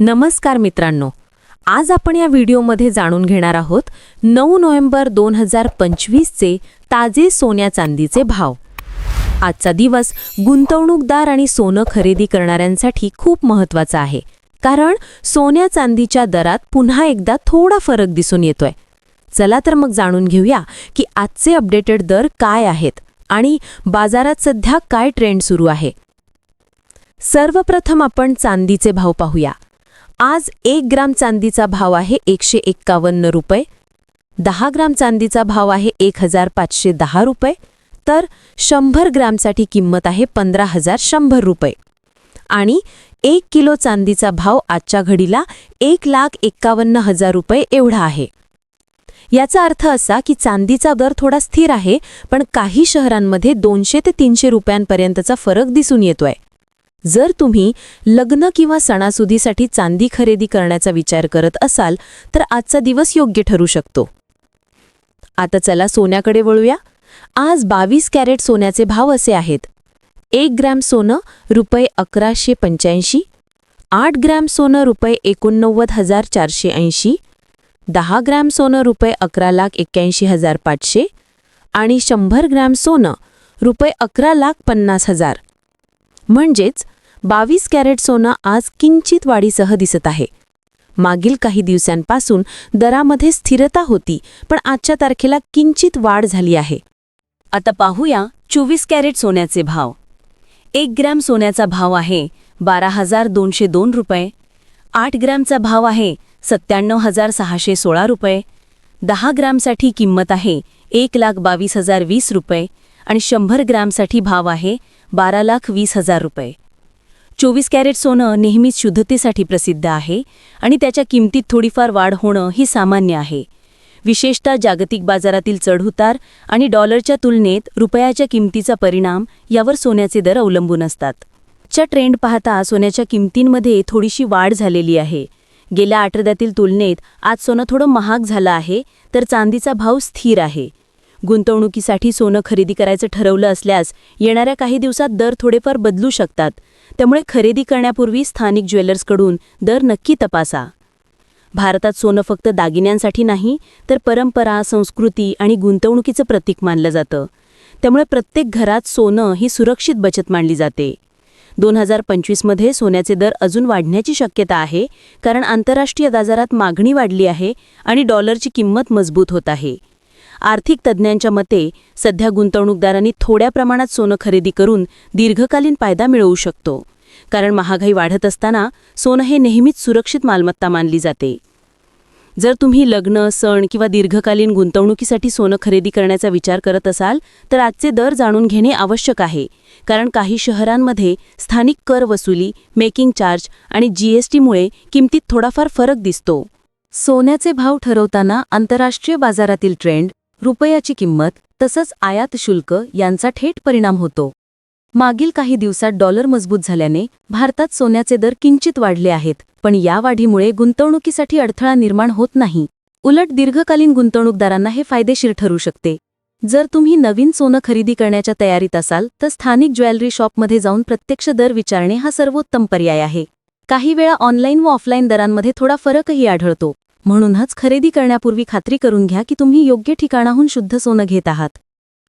नमस्कार मित्रांनो आज आपण या व्हिडिओमध्ये जाणून घेणार आहोत नऊ नोव्हेंबर दोन हजार पंचवीसचे ताजे सोन्या चांदीचे भाव. आजचा दिवस गुंतवणूकदार आणि सोनं खरेदी करणाऱ्यांसाठी खूप महत्त्वाचा आहे. कारण सोन्या चांदीच्या दरात पुन्हा एकदा थोडा फरक दिसून येतोय. चला तर मग जाणून घेऊया की आजचे अपडेटेड दर काय आहेत आणि बाजारात सध्या काय ट्रेंड सुरू आहे. सर्वप्रथम आपण चांदीचे भाव पाहूया. आज एक ग्राम चांदीचा भाव आहे एकशे एक्कावन्न रुपये. दहा ग्राम चांदीचा भाव आहे एक हजार पाचशे दहा रुपये. तर शंभर ग्रामसाठी किंमत आहे पंधरा हजार शंभर रुपये. आणि एक किलो चांदीचा भाव आजच्या घडीला एक लाख एक्कावन्न हजार रुपये एवढा आहे. याचा अर्थ असा की चांदीचा दर थोडा स्थिर आहे पण काही शहरांमध्ये दोनशे ते तीनशे रुपयांपर्यंतचा फरक दिसून येतोय. जर तुम्ही लग्न किंवा सणासुदीसाठी चांदी खरेदी करण्याचा विचार करत असाल तर आजचा दिवस योग्य ठरू शकतो. आता चला सोन्याकडे वळूया. आज बावीस कॅरेट सोन्याचे भाव असे आहेत. एक ग्रॅम सोनं रुपये अकराशे पंच्याऐंशी आठ ग्रॅम सोनं रुपये एकोणनव्वद हजार चारशे ऐंशी दहा ग्रॅम सोनं रुपये अकरा लाख एक्क्याऐंशी हजार पाचशे आणि शंभर ग्रॅम सोनं रुपये अकरा लाख पन्नास हजार. म्हणजेच बावीस कॅरेट सोनं आज किंचित वाढीसह दिसत आहे. मागील काही दिवसांपासून दरामध्ये स्थिरता होती पण आजच्या तारखेला किंचित वाढ झाली आहे. आता पाहूया चोवीस कॅरेट सोन्याचे भाव. एक ग्रॅम सोन्याचा भाव आहे बारा हजार दोनशे दोन रुपये. आठ ग्रॅमचा भाव आहे सत्त्याण्णव हजार सहाशे सोळा रुपये. दहा ग्रॅमसाठी किंमत आहे एक लाख बावीस हजार वीस रुपये आणि शंभर ग्रॅमसाठी भाव आहे बारा लाख वीस हजार रुपये. चोवीस कॅरेट सोनं नेहमीच शुद्धतेसाठी प्रसिद्ध आहे आणि त्याच्या किमतीत थोडीफार वाढ होणं ही सामान्य आहे. विशेषतः जागतिक बाजारातील चढउतार आणि डॉलरच्या तुलनेत रुपयाच्या किमतीचा परिणाम यावर सोन्याचे दर अवलंबून असतात. च्या ट्रेंड पाहता सोन्याच्या किमतींमध्ये थोडीशी वाढ झालेली आहे. गेल्या आठवड्यातील तुलनेत आज सोनं थोडं महाग झालं आहे तर चांदीचा भाव स्थिर आहे. गुंतवणुकीसाठी सोनं खरेदी करायचं ठरवलं असल्यास येणाऱ्या काही दिवसात दर थोडेफार बदलू शकतात. त्यामुळे खरेदी करण्यापूर्वी स्थानिक ज्वेलर्सकडून दर नक्की तपासा. भारतात सोनं फक्त दागिन्यांसाठी नाही तर परंपरा संस्कृती आणि गुंतवणुकीचं प्रतीक मानलं जातं. त्यामुळे प्रत्येक घरात सोनं ही सुरक्षित बचत मानली जाते. दोन हजार पंचवीसमध्ये सोन्याचे दर अजून वाढण्याची शक्यता आहे कारण आंतरराष्ट्रीय बाजारात मागणी वाढली आहे आणि डॉलरची किंमत मजबूत होत आहे. आर्थिक तज्ज्ञांच्या मते सध्या गुंतवणूकदारांनी थोड्या प्रमाणात सोनं खरेदी करून दीर्घकालीन फायदा मिळवू शकतो कारण महागाई वाढत असताना सोनं हे नेहमीच सुरक्षित मालमत्ता मानली जाते. जर तुम्ही लग्न सण किंवा दीर्घकालीन गुंतवणुकीसाठी सोनं खरेदी करण्याचा विचार करत असाल तर आजचे दर जाणून घेणे आवश्यक आहे. कारण काही शहरांमध्ये स्थानिक कर वसुली मेकिंग चार्ज आणि जीएसटीमुळे किमतीत थोडाफार फरक दिसतो. सोन्याचे भाव ठरवताना आंतरराष्ट्रीय बाजारातील ट्रेंड रुपयाची किंमत तसंच आयात शुल्क यांचा थेट परिणाम होतो. मागील काही दिवसात डॉलर मजबूत झाल्याने भारतात सोन्याचे दर किंचित वाढले आहेत. पण या वाढीमुळे गुंतवणुकीसाठी अडथळा निर्माण होत नाही. उलट दीर्घकालीन गुंतवणूकदारांना हे फायदेशीर ठरू शकते. जर तुम्ही नवीन सोनं खरेदी करण्याच्या तयारीत असाल तर स्थानिक ज्वेलरी शॉपमध्ये जाऊन प्रत्यक्ष दर विचारणे हा सर्वोत्तम पर्याय आहे. काही वेळा ऑनलाईन व ऑफलाईन दरांमध्ये थोडा फरकही आढळतो. म्हणूनच खरेदी करण्यापूर्वी खात्री करून घ्या की तुम्ही योग्य ठिकाणाहून शुद्ध सोनं घेत आहात.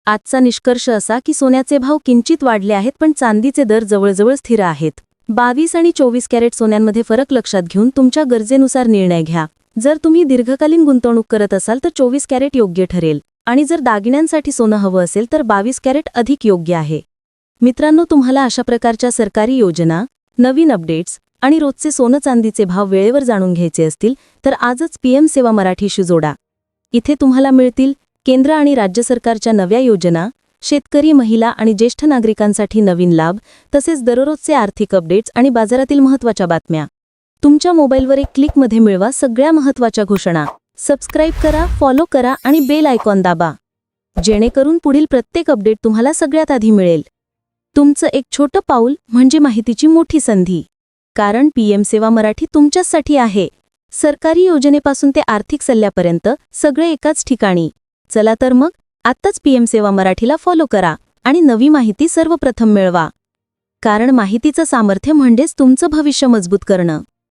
आजचा निष्कर्ष असा की सोन्याचे भाव किंचित वाढले आहेत पण चांदीचे दर जवळजवळ स्थिर आहेत. बावीस आणि चोवीस कॅरेट सोन्यांमध्ये फरक लक्षात घेऊन तुमच्या गरजेनुसार निर्णय घ्या. जर तुम्ही दीर्घकालीन गुंतवणूक करत असाल तर चोवीस कॅरेट योग्य ठरेल. आणि जर दागिन्यांसाठी सोनं हवं असेल तर बावीस कॅरेट अधिक योग्य आहे. मित्रांनो तुम्हाला अशा प्रकारच्या सरकारी योजना नवीन अपडेट्स आणि रोजचे सोनं चांदीचे भाव वेळेवर जाणून घ्यायचे असतील तर आजच पीएम सेवा मराठीशी जोडा. इथे तुम्हाला मिळतील केंद्र आणि राज्य सरकारच्या नव्या योजना शेतकरी महिला आणि ज्येष्ठ नागरिकांसाठी नवीन लाभ तसेच दररोजचे आर्थिक अपडेट्स आणि बाजारातील महत्त्वाच्या बातम्या. तुमच्या मोबाईलवर एक क्लिकमध्ये मिळवा सगळ्या महत्त्वाच्या घोषणा. सबस्क्राईब करा फॉलो करा आणि बेल आयकॉन दाबा. जेणेकरून पुढील प्रत्येक अपडेट तुम्हाला सगळ्यात आधी मिळेल. तुमचं एक छोटं पाऊल म्हणजे माहितीची मोठी संधी. कारण पीएम सेवा मराठी तुमच्याचसाठी आहे. सरकारी योजनेपासून ते आर्थिक सल्ल्यापर्यंत सगळे एकाच ठिकाणी. चला तर मग आत्ताच पीएम सेवा मराठीला फॉलो करा आणि नवी माहिती सर्वप्रथम मिळवा. कारण माहितीचं सामर्थ्य म्हणजेच तुमचं भविष्य मजबूत करणं.